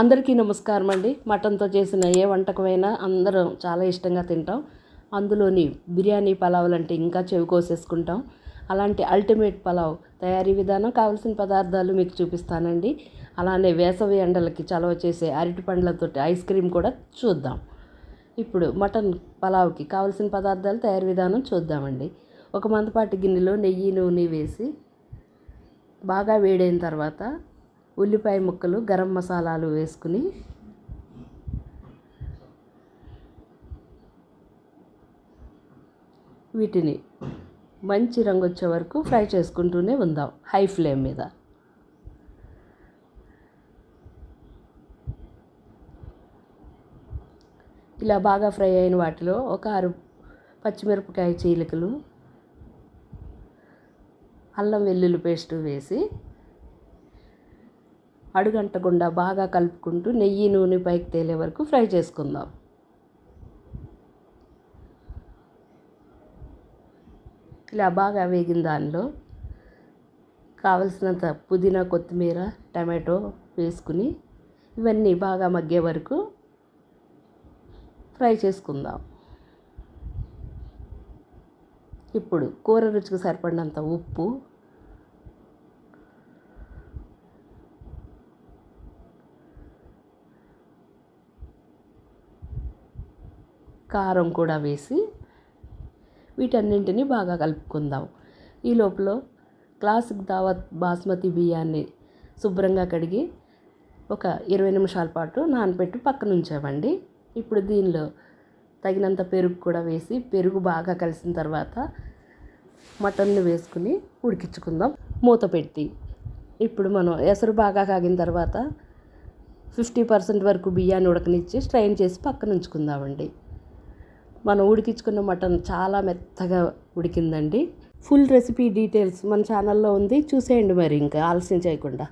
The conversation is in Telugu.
అందరికీ నమస్కారం అండి. మటన్తో చేసిన ఏ వంటకమైనా అందరం చాలా ఇష్టంగా తింటాం. అందులోని బిర్యానీ పలావులు అంటే ఇంకా చెవి కోసేసుకుంటాం. అలాంటి అల్టిమేట్ పలావ్ తయారీ విధానం కావాల్సిన పదార్థాలు మీకు చూపిస్తానండి. అలానే వేసవి ఎండలకి చలవ చేసే అరటి పండ్లతో ఐస్ క్రీమ్ కూడా చూద్దాం. ఇప్పుడు మటన్ పలావ్కి కావలసిన పదార్థాలు తయారీ విధానం చూద్దామండి. ఒక మందపాటి గిన్నెలో నెయ్యి నూనె వేసి బాగా వేడైన తర్వాత ఉల్లిపాయ ముక్కలు గరం మసాలాలు వేసుకుని వీటిని మంచి రంగు వచ్చే వరకు ఫ్రై చేసుకుంటూనే ఉందాం హై ఫ్లేమ్ మీద. ఇలా బాగా ఫ్రై అయిన వాటిలో ఒక ఆరు పచ్చిమిరపకాయ చీలికలు అల్లం వెల్లుల్లి పేస్ట్ వేసి అడుగంటకుండా బాగా కలుపుకుంటూ నెయ్యి నూనె పైకి తేలే వరకు ఫ్రై చేసుకుందాం. ఇలా బాగా వేగిన దానిలో కావలసినంత పుదీనా కొత్తిమీర టమాటో వేసుకుని ఇవన్నీ బాగా మగ్గే వరకు ఫ్రై చేసుకుందాం. ఇప్పుడు కూర రుచికి సరిపడినంత ఉప్పు కారం కూడా వేసి వీటన్నింటినీ బాగా కలుపుకుందాం. ఈ లోపల క్లాసిక్ దావత్ బాస్మతి బియ్యాన్ని శుభ్రంగా కడిగి ఒక ఇరవై నిమిషాల పాటు నానబెట్టి పక్కన ఉంచామండి. ఇప్పుడు దీనిలో తగినంత పెరుగు కూడా వేసి పెరుగు బాగా కలిసిన తర్వాత మటన్ని వేసుకుని ఉడికించుకుందాం. మూత పెట్టి ఇప్పుడు మనం ఎసరు బాగా కాగిన తర్వాత ఫిఫ్టీ పర్సెంట్ వరకు బియ్యాన్ని ఉడకనిచ్చి స్ట్రైన్ చేసి పక్కన ఉంచుకుందామండి. మనం ఉడికించుకున్న మటన్ చాలా మెత్తగా ఉడికిందండి. ఫుల్ రెసిపీ డీటెయిల్స్ మన ఛానల్లో ఉంది. చూసేయండి మరి ఇంకా ఆలస్యం చేయకుండా.